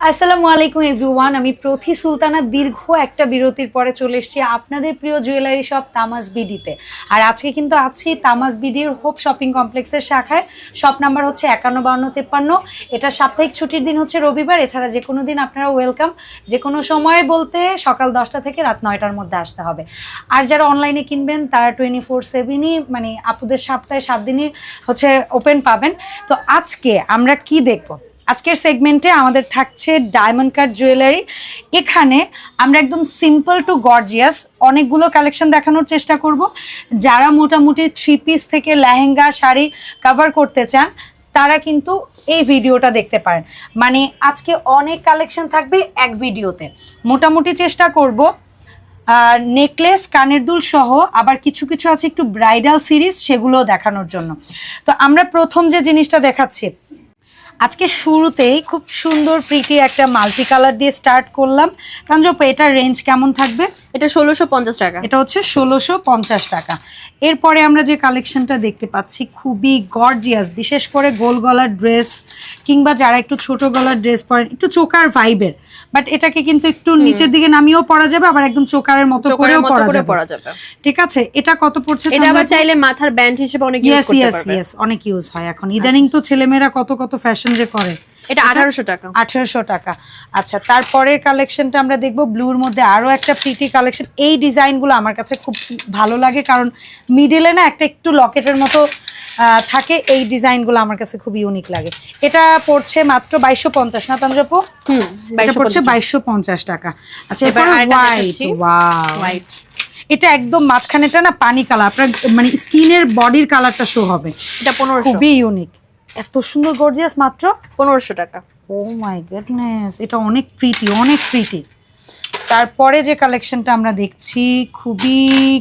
আসসালামু আলাইকুম এভরিওয়ান আমি প্রথি সুলতানা, দীর্ঘ একটা বিরতির পরে চলে এসেছি আপনাদের প্রিয় জুয়েলারি শপ তামাস বিডিতে। আর আজকে কিন্তু আছি তামাস বিডির হোপ শপিং কমপ্লেক্সের শাখায়। শপ নাম্বার হচ্ছে একান্ন বান্ন তেপ্পান্ন। এটা সাপ্তাহিক ছুটির দিন হচ্ছে রবিবার, এছাড়া যে কোনো দিন আপনারা ওয়েলকাম যে কোনো সময় বলতে সকাল দশটা থেকে রাত নয়টার মধ্যে আসতে হবে। আর যারা অনলাইনে কিনবেন, তারা টোয়েন্টি ফোর সেভেনই মানে আপুদের সপ্তাহে সাত দিনই হচ্ছে ওপেন পাবেন। তো আজকে আমরা কি দেখব? আজকের সেগমেন্টে আমাদের থাকছে ডায়মন্ড কাট জুয়েলারি এখানে আমরা একদম সিম্পল টু গর্জিয়াস অনেকগুলো কালেকশন দেখানোর চেষ্টা করব। যারা মোটামুটি থ্রি পিস থেকে লেহেঙ্গা শাড়ি কভার করতে চান, তারা কিন্তু এই ভিডিওটা দেখতে পারেন। মানে আজকে অনেক কালেকশন থাকবে এক ভিডিওতে। মোটামুটি চেষ্টা করব নেকলেস কানের দুল সহ আবার কিছু কিছু আছে একটু ব্রাইডাল সিরিজ সেগুলো দেখানোর জন্য। তো আমরা প্রথম যে জিনিসটা দেখাচ্ছি আজকে শুরুতেই খুব সুন্দর প্রিটি একটা মাল্টি কালার দিয়ে স্টার্ট করলাম। তাঞ্জপ এটার রেঞ্জ কেমন থাকবে? এটা ষোলোশো পঞ্চাশ টাকা। এটা হচ্ছে ষোলোশো পঞ্চাশ টাকা। এরপরে আমরা যে কালেকশনটা দেখতে পাচ্ছি খুবই গর্জিয়াস বিশেষ করে গোল গলার ড্রেস কিংবা যারা একটু ছোট গলার ড্রেস পরেন একটু চোকার ভাইবের বাট এটাকে কিন্তু একটু নিচের দিকে নামিয়েও পরা যাবে আবার একদম চোকারের মতো করেও পরা যাবে। ঠিক আছে? এটা কত পড়ছে এটা আবার চাইলে মাথার ব্যান্ড হিসেবে অনেক ইউজ করতে পারবে। অনেক ইউজ হয় এখন। ইদানিং তো ছেলেমেয়েরা কত কত ফ্যাশন যে করে এটা আঠারোশো টাকা। আঠেরোশো টাকা। আচ্ছা তারপরের কালেকশনটা আমরা দেখব ব্লুর মধ্যে আরও একটা প্রিটি কালেকশন এই ডিজাইনগুলো আমার কাছে খুব ভালো লাগে কারণ মিডিলে না একটা একটু লকেটের মতো থাকে। এই ডিজাইনগুলো আমার কাছে খুব ইউনিক লাগে। এটা পড়ছে মাত্র বাইশশো পঞ্চাশ না তাঞ্জপু হুম এটা পড়ছে বাইশশো পঞ্চাশ। টাকা। আচ্ছা এবার হোয়াইট ওয়াও হোয়াইট এটা একদম মাঝখানেটা না পানি কালার আপনার মানে স্কিনের বডির কালারটা শো হবে। এটা পনেরোশো। খুবই ইউনিক এত সুন্দর গর্জিয়াস মাত্র পনেরোশো টাকা। ও মাই গুডনেস এটা অনেক প্রিটি অনেক প্রিটি তারপরে যে কালেকশনটা আমরা দেখছি খুবই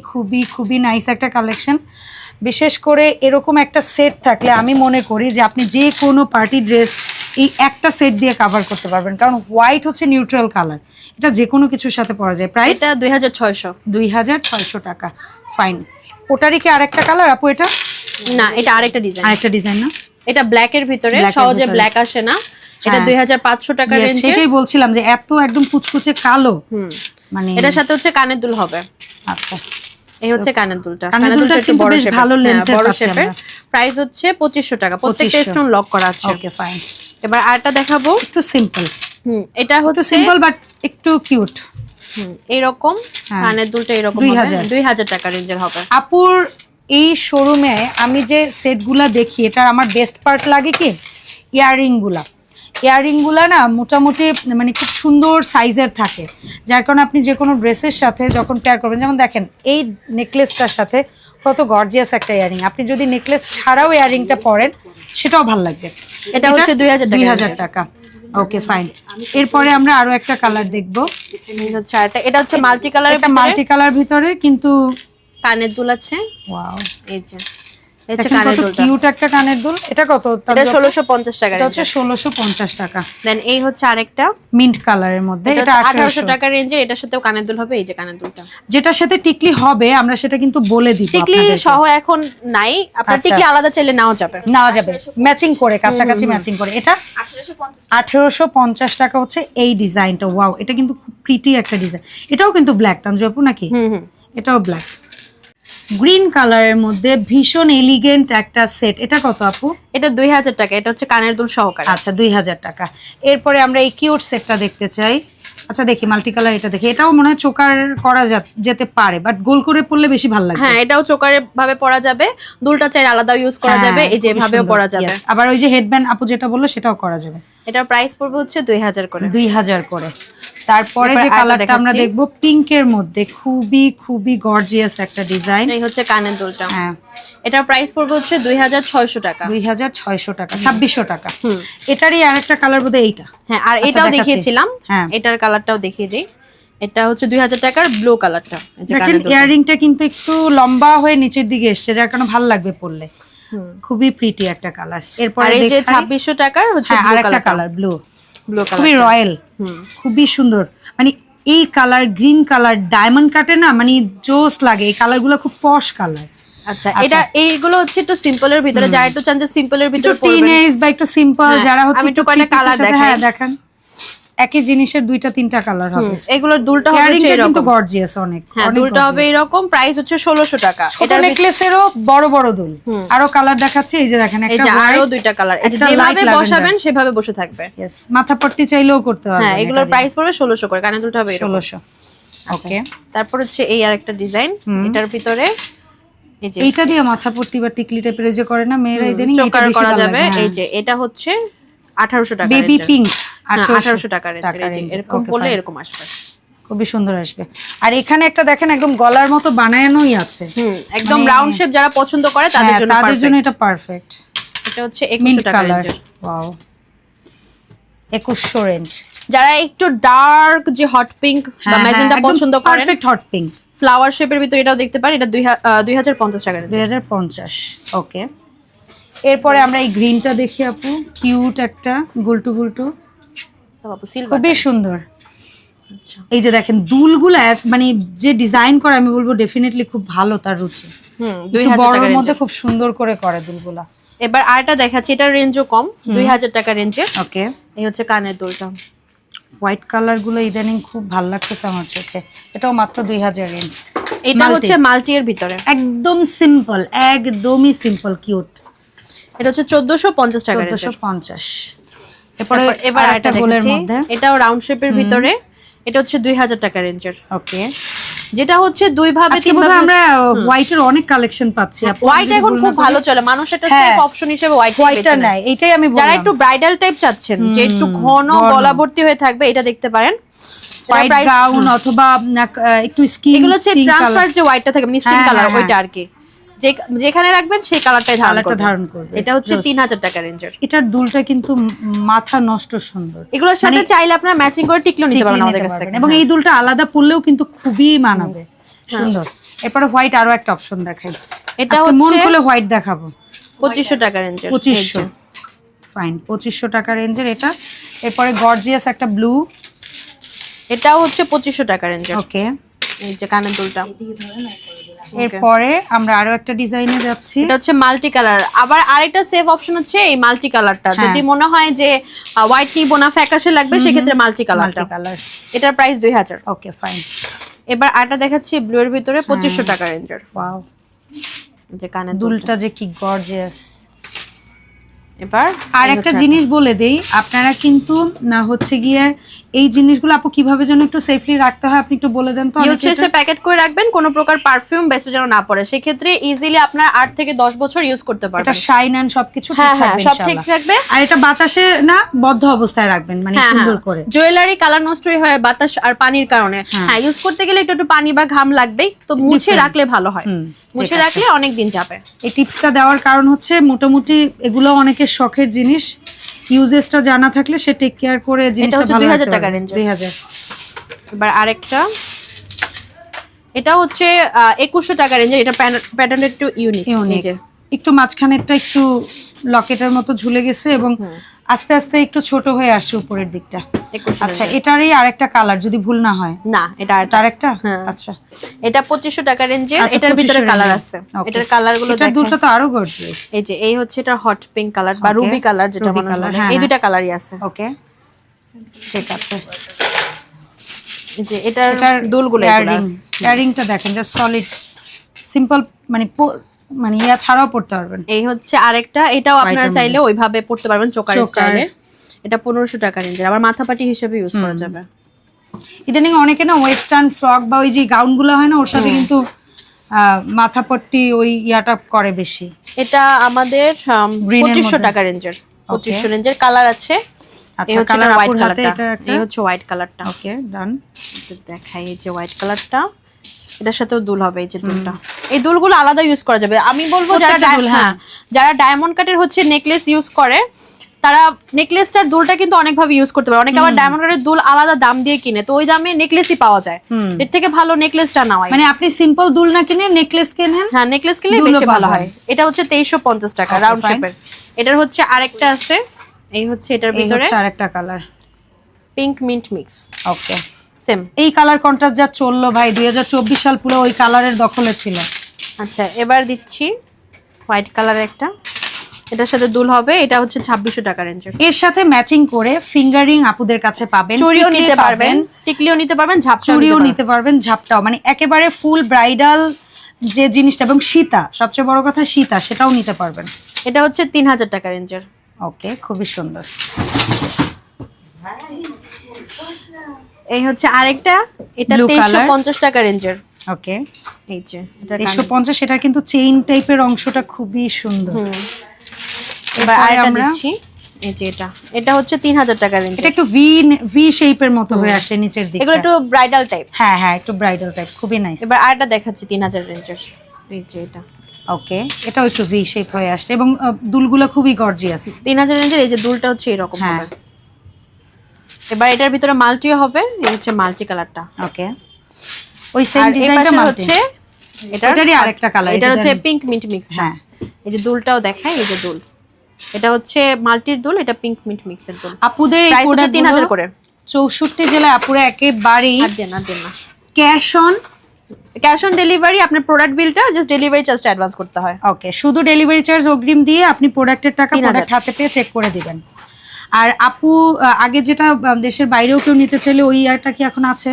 খুবই খুবই নাইস একটা কালেকশন বিশেষ করে এরকম একটা সেট থাকলে আমি মনে করি যে আপনি যে কোনো পার্টি ড্রেস এই একটা সেট দিয়ে কাভার করতে পারবেন। কারণ হোয়াইট হচ্ছে নিউট্রাল কালার এটা যে কোনো কিছুর সাথে পরা যায়। প্রাইস এটা দুই হাজার ছয়শো। দুই হাজার ছয়শো টাকা। ফাইন ওটারই কি আরেকটা কালার আপু এটা? না এটা আরেকটা ডিজাইন আরেকটা ডিজাইন না? এটা ব্ল্যাক এর ভিতরে সহজে ব্ল্যাক আসে না। এটা হ্যাঁ। দুই হাজার পাঁচশো টাকা Yes, রেঞ্জে সেটাই বলছিলাম যে এত একদম কুচকুচে কালো। মানে এটার সাথে হচ্ছে কানের দুল হবে। আচ্ছা। এই হচ্ছে কানের দুলটা। কানের দুলটা একটু বড় বেশ ভালো হ্যাঁ, বড় শেপের প্রাইস হচ্ছে পঁচিশশো টাকা। প্রত্যেকটা 2500 স্টোন লক করা আছে। ওকে ফাইন এবার আরেকটা দেখাবো। একটু সিম্পল হুম এটা হচ্ছে সিম্পল বাট একটু কিউট হুম, এরকম হ্যাঁ। কানের দুলটা এরকম 2000 দুই হাজার। টাকা রেঞ্জের হবে। আপুর এই শোরুমে আমি যে সেটগুলা দেখি এটা আমার বেস্ট পার্ট লাগে কি? ইয়াররিংগুলা ইয়াররিংগুলা না মোটামুটি মানে খুব সুন্দর সাইজের থাকে। যার কারণে আপনি যে কোনো ড্রেসের সাথে যখন পেয়ার করবেন যেমন দেখেন এই নেকলেসটার সাথে কত গর্জিয়াস একটা ইয়ারিং আপনি যদি নেকলেস ছাড়াও ইয়ারিংটা পরেন সেটাও ভালো লাগবে। এটা হচ্ছে 2000 টাকা। দুই হাজার টাকা। ওকে ফাইন এরপরে আমরা আরও একটা কালার দেখব। এই এটা হচ্ছে মাল্টি কালারের এটা মাল্টি কালার ভিতরে কিন্তু কানের দুল আছে। ওয়াও এই যে। এই কানের দুলটা। কিউট একটা কানের দুল। এটা কত? এটা ষোলোশো পঞ্চাশ টাকা এটা হচ্ছে টাকা। দেন এই হচ্ছে আরেকটা। মিন্ট কালারের মধ্যে। এটা এটা আঠারোশো আঠারোশো টাকা রেঞ্জে এটার সাথেও কানের দুল হবে। এই যে কানের দুলটা। যেটার সাথে টিকলি হবে আমরা সেটা কিন্তু বলে দিব টিকলি সহ এখন নাই। আপনার আচ্ছা। টিকলি আলাদা চাইলে নেওয়া যাবে। নেওয়া যাবে। ম্যাচিং করে কাছাকাছি ম্যাচিং করে। এটা আঠেরোশো পঞ্চাশ টাকা। হচ্ছে এই ডিজাইনটা। ওয়াও এটা কিন্তু খুব প্রিটি একটা ডিজাইন। এটাও কিন্তু ব্ল্যাক তানজু আপু নাকি? হুম হুম। এটাও ব্ল্যাক গ্রিন কালারের মধ্যে ভীষণ এলিগেন্ট একটা সেট এটা কত আপু? এটা দুই হাজার টাকা এটা হচ্ছে কানের দুল সহকারে। আচ্ছা দুই হাজার টাকা। এরপরে আমরা এই কিউট সেটটা দেখতে চাই। আচ্ছা দেখি মাল্টি কালার এটা দেখি। এটাও মনে হয় চোকার করা যেতে পারে বাট গোল করে পড়লে বেশি ভালো লাগে হ্যাঁ এটাও চোকারে ভাবে পরা যাবে। দুলটা চাই আলাদা ইউজ করা যাবে হ্যাঁ, এই যে এভাবেও। পরা যাবে। আবার ওই যে হেডব্যান্ড আপু যেটা বলল সেটাও করা যাবে। এটার প্রাইস পড়বে হচ্ছে দুই হাজার করে। দুই হাজার করে। তারপরে যে কালারটা আমরা। দেখব পিঙ্কের মধ্যে। খুবই খুবই গর্জিয়াস একটা ডিজাইন এই হচ্ছে কানের দুলটা। হ্যাঁ। এটার প্রাইস পড়বে হচ্ছে দুই হাজার ছয়শো টাকা। দুই হাজার ছয়শো টাকা ছাব্বিশশো টাকা। হুম। এটারই আরেকটা কালার বোধহয় এইটা। হ্যাঁ আর আচ্ছা, এটাও দেখিয়েছিলাম। হ্যাঁ। এটার কালারটাও দেখিয়ে দিই। এটা হচ্ছে দুই হাজার টাকার ব্লু কালারটা দেখেন ইয়াররিংটা কিন্তু একটু লম্বা হয়ে নিচের দিকে এসছে যার কারণে ভালো লাগবে পরলে। খুবই প্রিটি একটা কালার এরপরে আর এই যে দেখাই- ছাব্বিশশো টাকার হচ্ছে ব্লু কালার ব্লু খুবই রয়্যাল। খুবই সুন্দর। মানে এই কালার গ্রিন কালার ডায়মন্ড কাটে না মানে জোস লাগে। এই কালারগুলো খুব পশ কালার। আচ্ছা এটা এইগুলো হচ্ছে একটু সিম্পলের ভিতরে যারা একটু চান যে সিম্পলের ভিতরে টিনেজ বা একটু সিম্পল হ্যাঁ, যারা হচ্ছে একটু কালার। হ্যাঁ দেখান। একই জিনিসের দুইটা তিনটা কালার হবে। এগুলোর দুলটা হবে ইয়ারিংটা কিন্তু গর্জিয়াস অনেক হ্যাঁ দুলটা হবে এরকম প্রাইস হচ্ছে ষোলোশো টাকা। এটা নেকলেসেরও বড় বড় দুল। আরও কালার দেখাচ্ছি এই যে দেখেন এই যে আরও দুইটা কালার একটা light যেভাবে বসাবেন সেভাবে বসে থাকবে। Yes, মাথা পট্টি চাইলেও করতে পারবেন হ্যাঁ এগুলোর প্রাইস পড়বে ষোলোশো করে কানে দুলটা হবে এরকম। ষোলোশো। আচ্ছা। ওকে তারপর হচ্ছে এই আর একটা ডিজাইন এটার ভিতরে এই এইটা দিয়ে মাথা পট্টি বা টিকলি টাইপের যে করে না মেয়েরা ইদানিং চোকার করা যাবে। এই যে এটা হচ্ছে আঠারোশো টাকা বেবি পিঙ্ক আঠারোশো টাকা রেঞ্জের এই যে range এর। এরকম বললে এরকম আসবে। খুবই সুন্দর আসবে। আর এখানে একটা দেখেন একদম গলার মতো বানানোই আছে। হুম একদম মানে- রাউন্ড শেপ যারা পছন্দ করে তাদের হ্যাঁ, জন্য তাদের জন্য এটা পারফেক্ট এটা হচ্ছে মিন্ট একুশশো টাকা কালার রেঞ্জের ওয়াও একুশশো রেঞ্জ যারা একটু ডার্ক যে হট পিঙ্ক বা ম্যাজেন্টা পছন্দ করেন পারফেক্ট হট পিঙ্ক ফ্লাওয়ার শেপের ভিতরে এটাও দেখতে পারেন এটা দুই দুই হাজার পঞ্চাশ টাকা দুই হাজার পঞ্চাশ ওকে এরপরে আমরা এই গ্রিনটা দেখি আপু। কিউট একটা গুলটু গুলটু। সিলভার খুবই সুন্দর। আচ্ছা। এই যে দেখেন দুলগুলো এক- মানে যে ডিজাইন করে আমি বলব ডেফিনেটলি খুব ভালো তার রুচি। হুম মধ্যে খুব সুন্দর করে করে দুলগুলা। এবার আরেকটা দেখাচ্ছি এটার রেঞ্জও কম দুই হাজার টাকা রেঞ্জের ওকে। এই হচ্ছে কানের দুলটা। হোয়াইট কালারগুলো ইদানিং খুব ভালো লাগতেছে আমার চোখে। এটাও মাত্র দুই হাজার রেঞ্জ এটা হচ্ছে মাল্টি এর ভিতরে। একদম সিম্পল একদমই সিম্পল কিউট এটা হচ্ছে চোদ্দশো পঞ্চাশ টাকা চোদ্দশো range-এর। পঞ্চাশ। এরপরে এবার আরেকটা আরেকটা গোলের মধ্যে। এটাও রাউন্ড শেপের ভিতরে। এটা হচ্ছে দুই হাজার টাকা রেঞ্জের। ওকে। যেটা হচ্ছে দুই ভাবে তিন ভাবে আমরা হোয়াইটের অনেক কালেকশন পাচ্ছি। হোয়াইট এখন খুব ভালো চলে। মানুষ একটা হ্যাঁ। সেফ অপশন হিসেবে হোয়াইট হোয়াইটটা নাই এটাই আমি যারা একটু ব্রাইডাল টাইপ চাচ্ছেন যে একটু ঘন ঘন। গলা ভর্তি হয়ে থাকবে এটা দেখতে পারেন। হোয়াইট গাউন অথবা একটু স্কিন এগুলো হচ্ছে ট্রান্সফার যে হোয়াইটটা থাকে মানে স্কিন হ্যাঁ, কালার হ্যাঁ, ওইটা আর কি। যে যেখানে রাখবেন সেই কালারটাই কালারটা ধারণ করবে। এটা হচ্ছে Rose। তিন হাজার টাকা রেঞ্জের এটার দুলটা কিন্তু মাথা নষ্ট সুন্দর। এগুলোর সাথে চাইলে আপনারা ম্যাচিং করে টিকলো নিতে পারবেন আমাদের কাছ থেকে। এবং হ্যাঁ। এই দুলটা আলাদা পরলেও কিন্তু খুবই মানাবে। সুন্দর। এরপরে হোয়াইট আরও একটা অপশন দেখাই। এটা আজকে মন খুলে হোয়াইট দেখাবো। পঁচিশশো টাকা রেঞ্জের পঁচিশশো। ফাইন পঁচিশশো টাকা রেঞ্জের এটা। এরপরে গর্জিয়াস একটা ব্লু এটাও হচ্ছে পঁচিশশো টাকা রেঞ্জের ওকে এই যে কানের দুলটা। এরপরে আমরা আরও একটা ডিজাইনে যাচ্ছি। এটা হচ্ছে মাল্টি কালার আবার আরেকটা সেফ অপশন হচ্ছে এই মাল্টি কালারটা হ্যাঁ। যদি মনে হয় যে হোয়াইট নিব না ফ্যাকাশে লাগবে সেক্ষেত্রে মাল্টি কালারটা কালার এটার প্রাইস দুই হাজার। ওকে ফাইন এবার আরেকটা দেখাচ্ছি ব্লু এর ভিতরে পঁচিশশো টাকা রেঞ্জের ওয়াও যে কানে দুলটা। যে কি গর্জিয়াস এবার আর একটা জিনিস বলে দেই আপনারা কিন্তু না হচ্ছে গিয়ে এই জিনিসগুলো আপু কীভাবে যেন একটু সেফলি রাখতে হয় আপনি একটু বলে দেন তো ইউজ শেষে প্যাকেট করে রাখবেন কোনো প্রকার পারফিউম বেসে যেন না পড়ে। সেক্ষেত্রে ইজিলি আপনার আট থেকে দশ বছর ইউজ করতে পারবেন। এটা শাইন অ্যান্ড সবকিছু ঠিক হ্যাঁ হ্যাঁ থাকবে সব ঠিক থাকবে। আর এটা বাতাসে না বদ্ধ অবস্থায় রাখবেন মানে হ্যাঁ সুন্দর করে। জুয়েলারি কালার নষ্ট হয় বাতাস আর পানির কারণে। হ্যাঁ। ইউজ করতে গেলে একটু একটু পানি বা ঘাম লাগবেই তো মুছে রাখলে ভালো হয়। মুছে রাখলে অনেক দিন যাবে। এই টিপসটা দেওয়ার কারণ হচ্ছে মোটামুটি এগুলো অনেকের শখের জিনিস ইউজেসটা জানা থাকলে সে টেক কেয়ার করে জিনিসটা ভালো 2000 রাখতে টাকা রেঞ্জ এর। 2000 এবার আরেকটা। এটা হচ্ছে একুশশো টাকা রেঞ্জের এটা প্যাটার্ন একটু ইউনিক ইউনিক একটু মাঝখানেরটা একটু লকেটের মতো ঝুলে গেছে এবং আস্তে আস্তে একটু ছোট হয়ে আসছে উপরের দিকটা। আচ্ছা এটারই আরেকটা কালার যদি ভুল না হয়। না এটা আর এটা আরেকটা? হ্যাঁ। আচ্ছা। এটা পঁচিশশো টাকা রেঞ্জের আচ্ছা, এটার ভিতরে কালার আছে। এটার কালারগুলো এটার দুটো তো আরও গর্জিয়াস এই যে এই হচ্ছে এটা হট পিঙ্ক কালার বা রুবি কালার যেটা মানুষ বলে হ্যাঁ, এই হ্যাঁ। দুটা কালারই আছে। ওকে ঠিক আছে। এই যে এটার দুলগুলো ইয়ারিং ইয়ারিংটা দেখেন জাস্ট সলিড সিম্পল মানে মানে ইয়া ছাড়াও পড়তে পারবেন। এই হচ্ছে আরেকটা এটাও আপনারা চাইলে ওইভাবে পড়তে পারবেন চোকার। স্টাইলের এটা পনেরোশো টাকা রেঞ্জের আবার মাথাপাটি হিসেবে ইউজ করা যাবে। ইদানিং অনেকে না ওয়েস্টার্ন ফ্রক বা ওই যে গাউনগুলো হয় না ওর সাথে কিন্তু মাথাপট্টি ওই ইয়াটা করে বেশি। এটা আমাদের পঁচিশশো। টাকা রেঞ্জের পঁচিশশো রেঞ্জের কালার আছে। আচ্ছা কালার হোয়াইট কালারটা এই হচ্ছে হোয়াইট কালারটা ওকে ডান দেখাই এই যে হোয়াইট কালারটা এটার সাথেও দুল হবে এই যে দুলটা। এই দুলগুলো আলাদা ইউজ করা যাবে। আমি বলব যারা হ্যাঁ। যারা ডায়মন্ড কাটের হচ্ছে নেকলেস ইউজ করে তারা নেকলেসটার দুলটা কিন্তু অনেকভাবে ইউজ করতে পারে। অনেকে আবার ডায়মন্ড কাটের দুল আলাদা দাম দিয়ে কিনে তো ওই দামে নেকলেসই পাওয়া যায়। এর থেকে ভালো নেকলেসটা নেওয়াই। মানে আপনি সিম্পল দুল না কিনে নেকলেস কেনেন? হ্যাঁ নেকলেস কিনলে বেশি ভালো হয়। এটা হচ্ছে তেইশশো পঞ্চাশ টাকা রাউন্ড. শেপের এটার হচ্ছে আরেকটা আছে। এই হচ্ছে এটার ভিতরে। আরেকটা colour pink mint mix okay same এই কালার কন্ট্রাস্ট যা চলল ভাই দুই সাল পুরো ওই কালারের দখলে ছিল। আচ্ছা এবার দিচ্ছি হোয়াইট কালার একটা। এটার সাথে দুল হবে এটা হচ্ছে ছাব্বিশশো টাকা রেঞ্জের এর। সাথে ম্যাচিং করে ফিঙ্গারিং আপুদের কাছে পাবেন টিকলি নিতে পারবেন টিকলিও নিতে পারবেন ঝাপটাও চুড়িও নিতে পারবেন ঝাপটাও। মানে একেবারে ফুল ব্রাইডাল যে জিনিসটা এবং সীতা সবচেয়ে বড় কথা সীতা সেটাও নিতে পারবেন। পারবেন। এটা হচ্ছে তিন হাজার টাকা রেঞ্জের ওকে খুবই সুন্দর। এই হচ্ছে আরেকটা। এটা Blue তেইশশো color। পঞ্চাশ টাকা রেঞ্জের। ওকে। এই যে এটা একশো পঞ্চাশ সেটার কিন্তু চেইন টাইপের অংশটা খুবই সুন্দর। এবার আরেকটা দিচ্ছি। এই যে এটা। এটা হচ্ছে তিন হাজার টাকা রেঞ্জের। এটা একটু ভি ভি শেপের মতো হয়ে আসে নিচের দিকে এগুলো একটু ব্রাইডাল টাইপ হ্যাঁ হ্যাঁ একটু ব্রাইডাল টাইপ খুবই নাইস এবার আরেকটা দেখাচ্ছি তিন হাজার রেঞ্জের। এই যে এটা। ওকে এটাও একটু ভি শেপ হয়ে আসছে এবং দুলগুলো খুবই গর্জিয়াস তিন হাজার রেঞ্জের এই যে দুলটা হচ্ছে এরকম হ্যাঁ। হবে এবার এটার ভিতরে মাল্টিও হবে এই হচ্ছে মাল্টি কালারটা। ওকে। ওই সেম ডিজাইনটা হচ্ছে হচ্ছে এটার এটারই আরেকটা কালার এটা হচ্ছে পিঙ্ক মিন্ট মিক্স হ্যাঁ। এই যে দুলটাও দেখায় এই যে দুল। এটা হচ্ছে মাল্টির দুল এটা পিঙ্ক মিন্ট মিক্সের দুল। আপুদের এই হাজার প্রোডাক্টগুলো করে। চৌষট্টি জেলায় আপুরা একেবারেই আর দেন আর দেন না। Cash on cash on delivery আপনার প্রোডাক্ট বিলটা জাস্ট ডেলিভারি চার্জটা অ্যাডভান্স করতে হয়। ওকে শুধু ডেলিভারি চার্জ অগ্রিম দিয়ে আপনি প্রোডাক্টের টাকা 3000 প্রোডাক্ট হাতে পেয়ে চেক করে দিবেন। আর আপু আগে যেটা দেশের বাইরেও কেউ নিতে চাইলে ওই ইয়ারটা কি এখন আছে?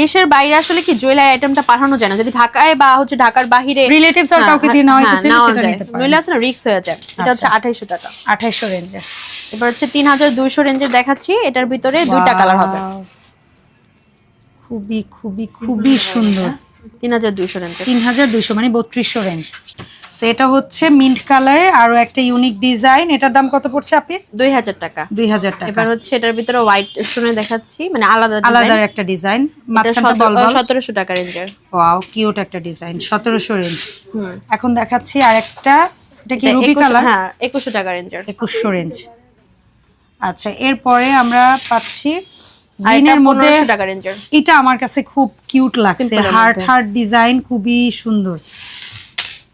দেশের বাইরে আসলে কি জুয়েলারি আইটেমটা পাঠানো যায় না? যদি ঢাকায় বা হচ্ছে ঢাকার বাইরে রিলেটিভস আর হ্যাঁ, কাউকে দিয়ে নেওয়া হ্যাঁ, হয়েছে সেটা নিতে পারেন। নইলে না রিক্স হয়ে যায়। এটা হচ্ছে আচ্ছা। আঠাইশো টাকা। আঠাইশশো রেঞ্জে এবার হচ্ছে তিন হাজার দুইশো রেঞ্জের দেখাচ্ছি। এটার ভিতরে দুইটা কালার হবে। খুবই খুবই খুবই সুন্দর। তিন হাজার দুইশো রেঞ্জের তিন হাজার দুইশো মানে বত্রিশশো রেঞ্জ সেটা হচ্ছে মিন্ট কালারের আরও একটা ইউনিক ডিজাইন এটার দাম কত পড়ছে আপনি দুই হাজার টাকা। দুই হাজার টাকা। এবার হচ্ছে এটার ভিতরে হোয়াইট স্টোনে দেখাচ্ছি মানে আলাদা আলাদা একটা ডিজাইন সতেরোশো টাকা রেঞ্জের ওয়াও কিউট একটা ডিজাইন সতেরোশো রেঞ্জ এখন দেখাচ্ছি আরেকটা। এটা কি রুবি কালার হ্যাঁ একুশশো টাকা রেঞ্জের একুশশো রেঞ্জ আচ্ছা এরপরে আমরা পাচ্ছি আর এটা গ্রিনের মধ্যে পনেরোশো টাকা রেঞ্জের। এটা আমার কাছে খুব কিউট লাগছে। হার্ট হার্ট ডিজাইন খুবই সুন্দর।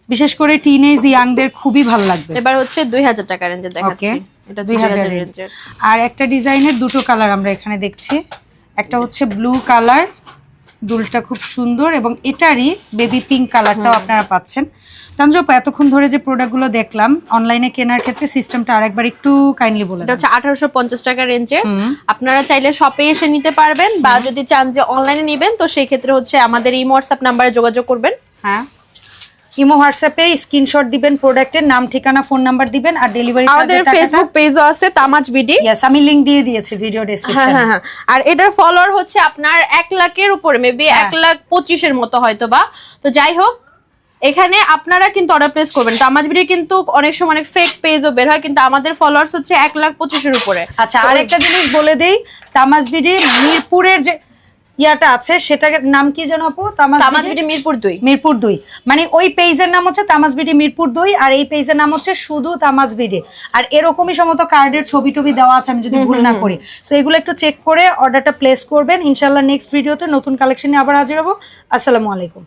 বিশেষ করে টিনেজ ইয়াংদের খুবই ভালো লাগবে। এবার হচ্ছে দুই হাজার টাকা রেঞ্জের দেখাচ্ছি। এটা দুই দুই হাজার হাজার range। রেঞ্জের। আর একটা ডিজাইনের দুটো কালার আমরা এখানে দেখছি। একটা হচ্ছে ব্লু কালার দুলটা খুব সুন্দর এবং এটারই বেবি পিঙ্ক কালারটাও আপনারা পাচ্ছেন। তানজপ এতক্ষণ ধরে যে প্রোডাক্টগুলো দেখলাম অনলাইনে কেনার ক্ষেত্রে সিস্টেমটা আরেকবার একটু কাইন্ডলি বলে এটা। হচ্ছে আঠারোশো পঞ্চাশ টাকা রেঞ্জে আপনারা চাইলে শপে এসে নিতে পারবেন বা যদি চান যে অনলাইনে নেবেন তো সেই ক্ষেত্রে হচ্ছে আমাদের এই হোয়াটসঅ্যাপ নাম্বারে যোগাযোগ করবেন। হ্যাঁ। ইমো হোয়াটসঅ্যাপে স্ক্রিনশট দিবেন প্রোডাক্টের নাম ঠিকানা ফোন নাম্বার দিবেন আর ডেলিভারি আমাদের ফেসবুক পেজও আছে তামাজ বিডি। ইয়েস আমি লিংক দিয়ে দিয়েছি ভিডিও হ্যাঁ ডেসক্রিপশনে হ্যাঁ হ্যাঁ। আর এটার ফলোয়ার হচ্ছে আপনার এক লাখের উপরে মেবি হ্যাঁ। এক লাখ পঁচিশের মতো হয়তো বা তো যাই হোক এখানে আপনারা কিন্তু অর্ডার প্লেস করবেন। তামাজ বিডি কিন্তু অনেক সময় অনেক ফেক পেজও বের হয় কিন্তু আমাদের ফলোয়ার্স হচ্ছে এক লাখ পঁচিশের উপরে। আচ্ছা আরেকটা জিনিস বলে দেই তামাজবিডি মিরপুরের যে ইয়াটা আছে সেটার নাম কি যেন আপু? তামাজ তামাজবিডি বিডি মিরপুর দুই। মিরপুর দুই। মানে ওই পেজের নাম হচ্ছে তামাজবিডি মিরপুর দুই আর এই পেজের নাম হচ্ছে শুধু তামাজবিডি আর এরকমই সমস্ত কার্ডের ছবি টবি দেওয়া আছে আমি যদি ভুল না করি। সো এগুলো একটু চেক করে অর্ডারটা প্লেস করবেন। ইনশাল্লাহ নেক্সট ভিডিওতে নতুন কালেকশন নিয়ে আবার হাজির হব। আসসালামু আলাইকুম।